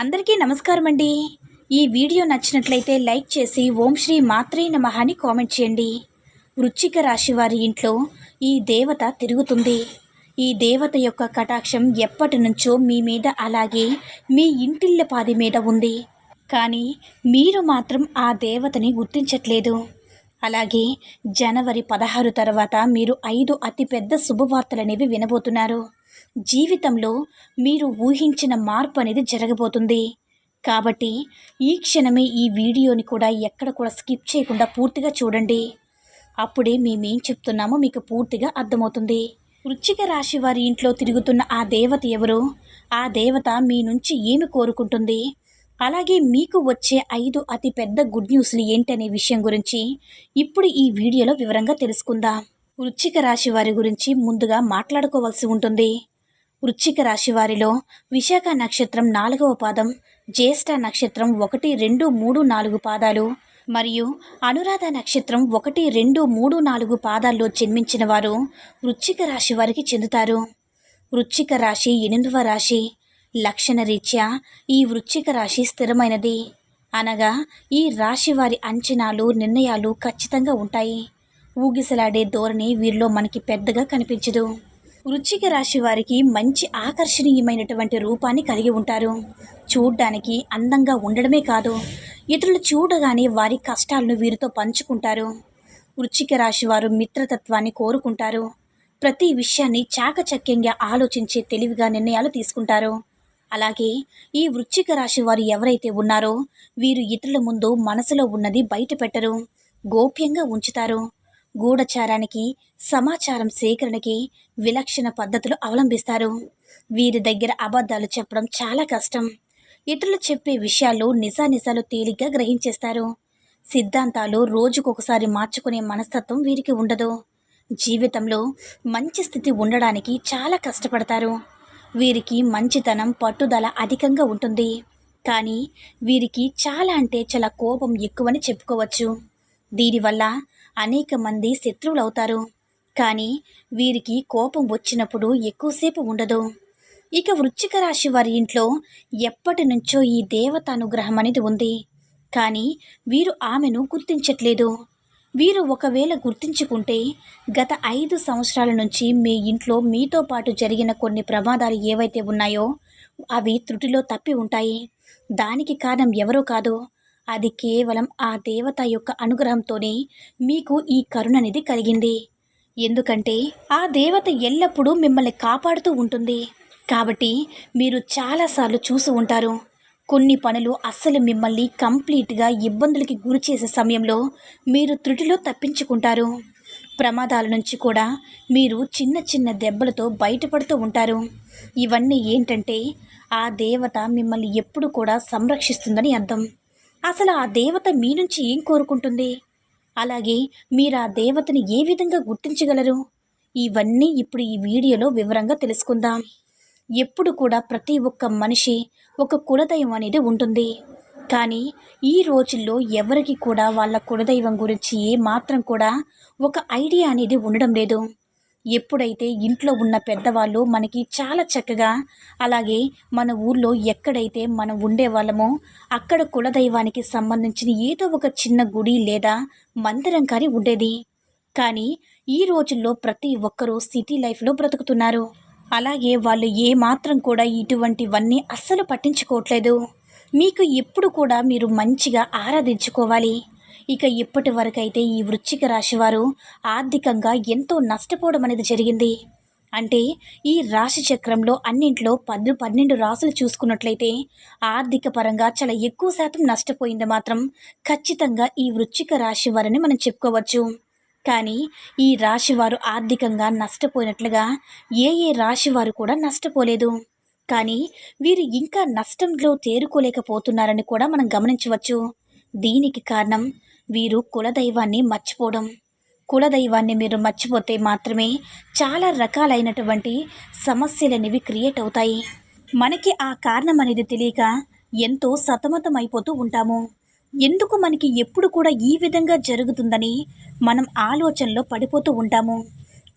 అందరికీ నమస్కారం అండి. ఈ వీడియో నచ్చినట్లయితే లైక్ చేసి ఓం శ్రీ మాత్రే నమ అని కామెంట్ చేయండి. వృచ్చిక రాశి వారి ఇంట్లో ఈ దేవత తిరుగుతుంది. ఈ దేవత యొక్క కటాక్షం ఎప్పటి నుంచో మీ మీద అలాగే మీ ఇంటిళ్ళ పాది మీద ఉంది. కానీ మీరు మాత్రం ఆ దేవతని గుర్తించట్లేదు. అలాగే జనవరి పదహారు తర్వాత మీరు ఐదు అతిపెద్ద శుభవార్తలనేవి వినబోతున్నారు. జీవితంలో మీరు ఊహించిన మార్పు అనేది జరగబోతుంది. కాబట్టి ఈ క్షణమే ఈ వీడియోని కూడా ఎక్కడ కూడా స్కిప్ చేయకుండా పూర్తిగా చూడండి. అప్పుడే మేమేం చెప్తున్నామో మీకు పూర్తిగా అర్థమవుతుంది. వృచ్చిక రాశి వారి ఇంట్లో తిరుగుతున్న ఆ దేవత ఎవరు? ఆ దేవత మీ నుంచి ఏమి కోరుకుంటుంది? అలాగే మీకు వచ్చే ఐదు అతి పెద్ద గుడ్ న్యూస్లు ఏంటనే విషయం గురించి ఇప్పుడు ఈ వీడియోలో వివరంగా తెలుసుకుందాం. వృచ్చిక రాశి వారి గురించి ముందుగా మాట్లాడుకోవాల్సి ఉంటుంది. వృశ్చిక రాశి వారిలో విశాఖ నక్షత్రం నాలుగవ పాదం జ్యేష్ఠ నక్షత్రం ఒకటి రెండు మూడు నాలుగు పాదాలు మరియు అనురాధ నక్షత్రం ఒకటి రెండు మూడు నాలుగు పాదాల్లో జన్మించిన వారు వృశ్చిక రాశి వారికి చెందుతారు. వృశ్చిక రాశి ఎనిమిదవ రాశి. లక్షణ రీత్యా ఈ వృశ్చిక రాశి స్థిరమైనది. అనగా ఈ రాశి వారి అంచనాలు నిర్ణయాలు ఖచ్చితంగా ఉంటాయి. ఊగిసలాడే ధోరణి వీరిలో మనకి పెద్దగా కనిపించదు. వృచ్చిక రాశి వారికి మంచి ఆకర్షణీయమైనటువంటి రూపాన్ని కలిగి ఉంటారు. చూడ్డానికి అందంగా ఉండడమే కాదు ఇతరులు చూడగానే వారి కష్టాలను వీరితో పంచుకుంటారు. వృచ్చిక రాశి వారు మిత్రతత్వాన్ని కోరుకుంటారు. ప్రతి విషయాన్ని చాకచక్యంగా ఆలోచించే తెలివిగా నిర్ణయాలు తీసుకుంటారు. అలాగే ఈ వృచ్చిక రాశి వారు ఎవరైతే ఉన్నారో వీరు ఇతరుల ముందు మనసులో ఉన్నది బయట పెట్టరు గోప్యంగా ఉంచుతారు. గూఢచారానికి సమాచారం సేకరణకి విలక్షణ పద్ధతులు అవలంబిస్తారు. వీరి దగ్గర అబద్ధాలు చెప్పడం చాలా కష్టం. ఇతరులు చెప్పే విషయాలు నిజానిజాలు తేలిగ్గా గ్రహించేస్తారు. సిద్ధాంతాలు రోజుకొకసారి మార్చుకునే మనస్తత్వం వీరికి ఉండదు. జీవితంలో మంచి స్థితి ఉండడానికి చాలా కష్టపడతారు. వీరికి మంచితనం పట్టుదల అధికంగా ఉంటుంది. కానీ వీరికి చాలా అంటే చాలా కోపం ఎక్కువని చెప్పుకోవచ్చు. దీనివల్ల అనేక మంది శత్రువులు అవుతారు కానీ వీరికి కోపం వచ్చినప్పుడు ఎక్కువసేపు ఉండదు. ఇక వృశ్చిక రాశి వారి ఇంట్లో ఎప్పటి నుంచో ఈ దేవత అనుగ్రహం అనేది ఉంది. కానీ వీరు ఆమెను గుర్తించట్లేదు. వీరు ఒకవేళ గుర్తించుకుంటే గత ఐదు సంవత్సరాల నుంచి మీ ఇంట్లో మీతో పాటు జరిగిన కొన్ని ప్రమాదాలు ఏవైతే ఉన్నాయో అవి త్రుటిలో తప్పి ఉంటాయి. దానికి కారణం ఎవరో కాదు. అది కేవలం ఆ దేవత యొక్క అనుగ్రహంతోనే మీకు ఈ కరుణ అనేది కలిగింది. ఎందుకంటే ఆ దేవత ఎల్లప్పుడూ మిమ్మల్ని కాపాడుతూ ఉంటుంది. కాబట్టి మీరు చాలాసార్లు చూసి ఉంటారు. కొన్ని పనులు అస్సలు మిమ్మల్ని కంప్లీట్గా ఇబ్బందులకి గురి చేసే సమయంలో మీరు త్రుటిలో తప్పించుకుంటారు. ప్రమాదాల నుంచి కూడా మీరు చిన్న చిన్న దెబ్బలతో బయటపడుతూ ఉంటారు. ఇవన్నీ ఏంటంటే ఆ దేవత మిమ్మల్ని ఎప్పుడు కూడా సంరక్షిస్తుందని అర్థం. అసలు ఆ దేవత మీ నుంచి ఏం కోరుకుంటుంది? అలాగే మీరు ఆ దేవతని ఏ విధంగా గుర్తించగలరు? ఇవన్నీ ఇప్పుడు ఈ వీడియోలో వివరంగా తెలుసుకుందాం. ఎప్పుడు కూడా ప్రతి ఒక్క మనిషి ఒక కులదైవం అనేది ఉంటుంది. కానీ ఈ రోజుల్లో ఎవరికి కూడా వాళ్ళ కులదైవం గురించి ఏ మాత్రం కూడా ఒక ఐడియా అనేది ఉండడం లేదు. ఎప్పుడైతే ఇంట్లో ఉన్న పెద్దవాళ్ళు మనకి చాలా చక్కగా అలాగే మన ఊర్లో ఎక్కడైతే మనం ఉండేవాళ్ళమో అక్కడ కులదైవానికి సంబంధించిన ఏదో ఒక చిన్న గుడి లేదా మందిరం కానీ ఉండేది. కానీ ఈ రోజుల్లో ప్రతి ఒక్కరూ సిటీ లైఫ్లో బ్రతుకుతున్నారు. అలాగే వాళ్ళు ఏమాత్రం కూడా ఇటువంటివన్నీ అస్సలు పట్టించుకోవట్లేదు. మీకు ఎప్పుడు కూడా మీరు మంచిగా ఆరాధించుకోవాలి. ఇక ఇప్పటి వరకైతే ఈ వృశ్చిక రాశివారు ఆర్థికంగా ఎంతో నష్టపోవడం అనేది జరిగింది. అంటే ఈ రాశి చక్రంలో అన్నింట్లో పది పన్నెండు రాసులు చూసుకున్నట్లయితే ఆర్థిక పరంగా చాలా ఎక్కువ శాతం నష్టపోయింది మాత్రం ఖచ్చితంగా ఈ వృశ్చిక రాశి వారని మనం చెప్పుకోవచ్చు. కానీ ఈ రాశివారు ఆర్థికంగా నష్టపోయినట్లుగా ఏ ఏ రాశి వారు కూడా నష్టపోలేదు. కానీ వీరు ఇంకా నష్టంలో తేరుకోలేకపోతున్నారని కూడా మనం గమనించవచ్చు. దీనికి కారణం వీరు కులదైవాన్ని మర్చిపోవడం. కులదైవాన్ని మీరు మర్చిపోతే మాత్రమే చాలా రకాలైనటువంటి సమస్యలనేవి క్రియేట్ అవుతాయి. మనకి ఆ కారణం అనేది తెలియక ఎంతో సతమతం అయిపోతూ ఉంటాము. ఎందుకు మనకి ఎప్పుడు కూడా ఈ విధంగా జరుగుతుందని మనం ఆలోచనలో పడిపోతూ ఉంటాము.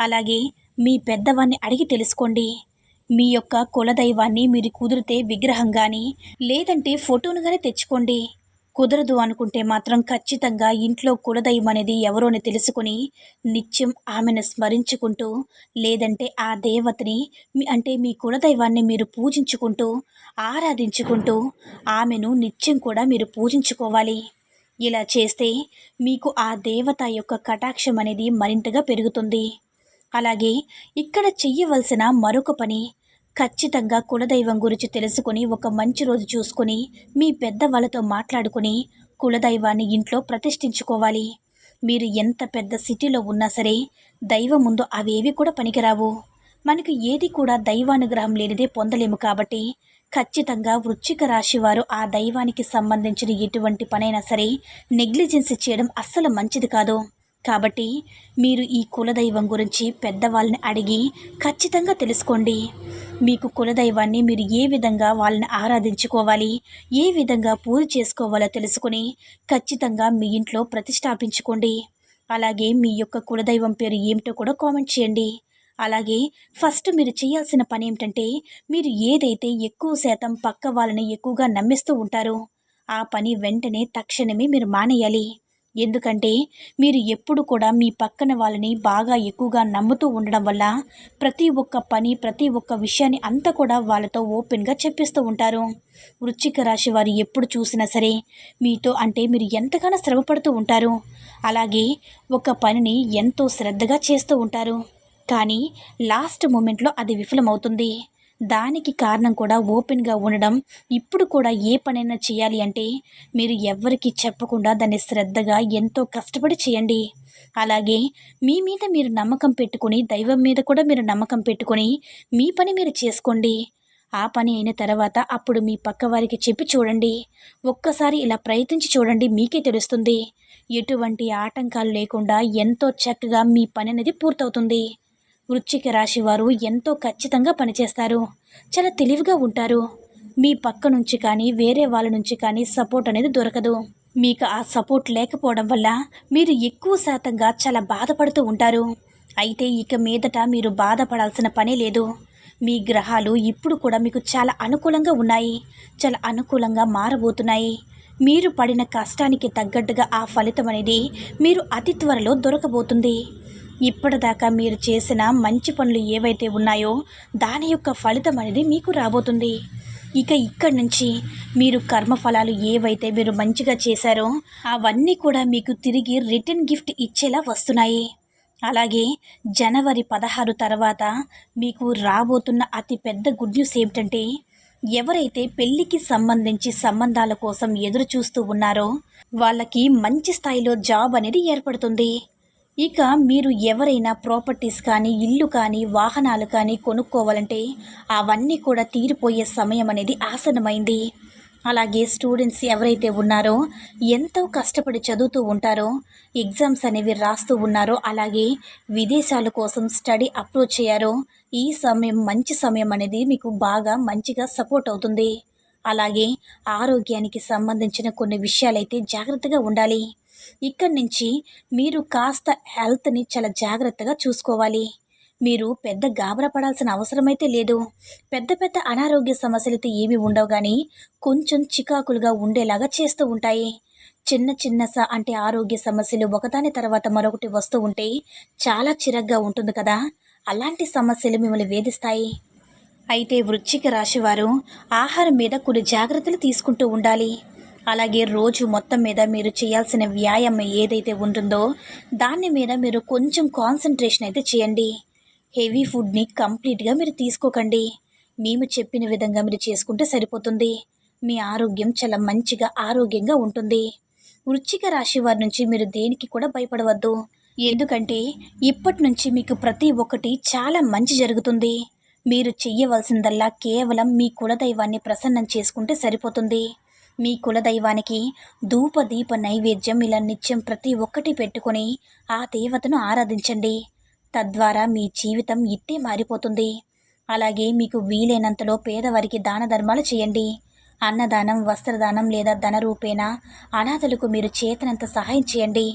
అలాగే మీ పెద్దవాన్ని అడిగి తెలుసుకోండి. మీ యొక్క కులదైవాన్ని మీరు కుదిరితే విగ్రహం కానీ లేదంటే ఫోటోను కానీ తెచ్చుకోండి. కుదరదు అనుకుంటే మాత్రం ఖచ్చితంగా ఇంట్లో కులదైవం అనేది ఎవరోని తెలుసుకుని నిత్యం ఆమెను స్మరించుకుంటూ లేదంటే ఆ దేవతని మీ అంటే మీ కులదైవాన్ని మీరు పూజించుకుంటూ ఆరాధించుకుంటూ ఆమెను నిత్యం కూడా మీరు పూజించుకోవాలి. ఇలా చేస్తే మీకు ఆ దేవత యొక్క కటాక్షం అనేది మరింతగా పెరుగుతుంది. అలాగే ఇక్కడ చెయ్యవలసిన మరొక పని ఖచ్చితంగా కులదైవం గురించి తెలుసుకుని ఒక మంచి రోజు చూసుకుని మీ పెద్దవాళ్ళతో మాట్లాడుకుని కులదైవాన్ని ఇంట్లో ప్రతిష్ఠించుకోవాలి. మీరు ఎంత పెద్ద సిటీలో ఉన్నా సరే దైవం ముందు అవేవి కూడా పనికిరావు. మనకు ఏది కూడా దైవానుగ్రహం లేనిదే పొందలేము కాబట్టి ఖచ్చితంగా వృశ్చిక రాశి వారు ఆ దైవానికి సంబంధించిన ఎటువంటి పనైనా సరే నెగ్లిజెన్స్ చేయడం అస్సలు మంచిది కాదు. కాబట్టి మీరు ఈ కులదైవం గురించి పెద్దవాళ్ళని అడిగి ఖచ్చితంగా తెలుసుకోండి. మీకు కులదైవాన్ని మీరు ఏ విధంగా వాళ్ళని ఆరాధించుకోవాలి ఏ విధంగా పూజ చేసుకోవాలో తెలుసుకుని ఖచ్చితంగా మీ ఇంట్లో ప్రతిష్టాపించుకోండి. అలాగే మీ యొక్క కులదైవం పేరు ఏమిటో కూడా కామెంట్ చేయండి. అలాగే ఫస్ట్ మీరు చేయాల్సిన పని ఏమిటంటే మీరు ఏదైతే ఎక్కువ శాతం పక్క వాళ్ళని ఎక్కువగా నమ్మిస్తూ ఉంటారో ఆ పని వెంటనే తక్షణమే మీరు మానేయాలి. ఎందుకంటే మీరు ఎప్పుడు కూడా మీ పక్కన వాళ్ళని బాగా ఎక్కువగా నమ్ముతూ ఉండడం వల్ల ప్రతి ఒక్క పని ప్రతి ఒక్క విషయాన్ని అంతా కూడా వాళ్ళతో ఓపెన్గా చెప్పిస్తూ ఉంటారు. వృశ్చిక రాశి వారు ఎప్పుడు చూసినా సరే మీతో అంటే మీరు ఎంతగానో శ్రమపడుతూ ఉంటారు. అలాగే ఒక పనిని ఎంతో శ్రద్ధగా చేస్తూ ఉంటారు. కానీ లాస్ట్ మూమెంట్లో అది విఫలమవుతుంది. దానికి కారణం కూడా ఓపెన్గా ఉండడం ఇప్పుడు కూడా ఏ పనైనా చేయాలి అంటే మీరు ఎవ్వరికీ చెప్పకుండా దాన్ని శ్రద్ధగా ఎంతో కష్టపడి చేయండి. అలాగే మీ మీద మీరు నమ్మకం పెట్టుకుని దైవం మీద కూడా మీరు నమ్మకం పెట్టుకొని మీ పని మీరు చేసుకోండి. ఆ పని అయిన తర్వాత అప్పుడు మీ పక్క వారికి చెప్పి చూడండి. ఒక్కసారి ఇలా ప్రయత్నించి చూడండి మీకే తెలుస్తుంది. ఎటువంటి ఆటంకాలు లేకుండా ఎంతో చక్కగా మీ పని అనేది పూర్తవుతుంది. వృశ్చిక రాశి వారు ఎంతో ఖచ్చితంగా పనిచేస్తారు. చాలా తెలివిగా ఉంటారు. మీ పక్క నుంచి కానీ వేరే వాళ్ళ నుంచి కానీ సపోర్ట్ అనేది దొరకదు. మీకు ఆ సపోర్ట్ లేకపోవడం వల్ల మీరు ఎక్కువ శాతంగా చాలా బాధపడుతూ ఉంటారు. అయితే ఇక మీదట మీరు బాధపడాల్సిన పని లేదు. మీ గ్రహాలు ఇప్పుడు కూడా మీకు చాలా అనుకూలంగా ఉన్నాయి. చాలా అనుకూలంగా మారబోతున్నాయి. మీరు పడిన కష్టానికి తగ్గట్టుగా ఆ ఫలితం అనేది మీరు అతి త్వరలో దొరకబోతుంది. ఇప్పటిదాకా మీరు చేసిన మంచి పనులు ఏవైతే ఉన్నాయో దాని యొక్క ఫలితం అనేది మీకు రాబోతుంది. ఇక ఇక్కడి నుంచి మీరు కర్మఫలాలు ఏవైతే మీరు మంచిగా చేశారో అవన్నీ కూడా మీకు తిరిగి రిటర్న్ గిఫ్ట్ ఇచ్చేలా వస్తున్నాయి. అలాగే జనవరి పదహారు తర్వాత మీకు రాబోతున్న అతి పెద్ద గుడ్ న్యూస్ ఏమిటంటే ఎవరైతే పెళ్ళికి సంబంధించి సంబంధాల కోసం ఎదురు చూస్తూ ఉన్నారో వాళ్ళకి మంచి స్థాయిలో జాబ్ అనేది ఏర్పడుతుంది. ఇక మీరు ఎవరైనా ప్రాపర్టీస్ కానీ ఇల్లు కానీ వాహనాలు కానీ కొనుక్కోవాలంటే అవన్నీ కూడా తీరిపోయే సమయం అనేది ఆసనమైంది అలాగే స్టూడెంట్స్ ఎవరైతే ఉన్నారో ఎంతో కష్టపడి చదువుతూ ఉంటారో ఎగ్జామ్స్ అనేవి రాస్తూ ఉన్నారో అలాగే విదేశాల కోసం స్టడీ అప్రోచ్ చేయారో ఈ సమయం మంచి సమయం అనేది మీకు బాగా మంచిగా సపోర్ట్ అవుతుంది. అలాగే ఆరోగ్యానికి సంబంధించిన కొన్ని విషయాలైతే జాగ్రత్తగా ఉండాలి. ఇక్కడి నుంచి మీరు కాస్త హెల్త్ని చాలా జాగ్రత్తగా చూసుకోవాలి. మీరు పెద్ద గాబరా పడాల్సిన అవసరమైతే లేదు. పెద్ద పెద్ద అనారోగ్య సమస్యలైతే ఏమీ ఉండవు కానీ కొంచెం చికాకులుగా ఉండేలాగా చేస్తూ ఉంటాయి. చిన్న చిన్న స అంటే ఆరోగ్య సమస్యలు ఒకదాని తర్వాత మరొకటి వస్తూ ఉంటే చాలా చిరగ్గా ఉంటుంది కదా. అలాంటి సమస్యలు మిమ్మల్ని వేధిస్తాయి. అయితే వృశ్చిక రాశివారు ఆహారం మీద కొన్ని జాగ్రత్తలు తీసుకుంటూ ఉండాలి. అలాగే రోజు మొత్తం మీద మీరు చేయాల్సిన వ్యాయామం ఏదైతే ఉంటుందో దాని మీద మీరు కొంచెం కాన్సన్ట్రేషన్ అయితే చేయండి. హెవీ ఫుడ్ని కంప్లీట్గా మీరు తీసుకోకండి. మేము చెప్పిన విధంగా మీరు చేసుకుంటే సరిపోతుంది. మీ ఆరోగ్యం చాలా మంచిగా ఆరోగ్యంగా ఉంటుంది. వృచ్చిక రాశి వారి నుంచి మీరు దేనికి కూడా భయపడవద్దు. ఎందుకంటే ఇప్పటి నుంచి మీకు ప్రతి ఒక్కటి చాలా మంచి జరుగుతుంది. మీరు చెయ్యవలసిందల్లా కేవలం మీ కులదైవాన్ని ప్రసన్నం చేసుకుంటే సరిపోతుంది. మీ కులదైవానికి ధూప దీప నైవేద్యం ఇలా నిత్యం ప్రతి ఒక్కటి పెట్టుకొని ఆ దేవతను ఆరాధించండి. తద్వారా మీ జీవితం ఇట్టే మారిపోతుంది. అలాగే మీకు వీలైనంతలో పేదవారికి దాన ధర్మాలు చేయండి. అన్నదానం వస్త్రదానం లేదా ధన రూపేణ అనాథలకు మీరు చేతనంత సహాయం చేయండి.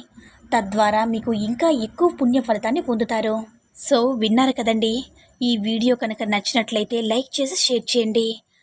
తద్వారా మీకు ఇంకా ఎక్కువ పుణ్య ఫలితాన్ని పొందుతారు. సో విన్నారు కదండి? ఈ వీడియో కనుక నచ్చినట్లయితే లైక్ చేసి షేర్ చేయండి.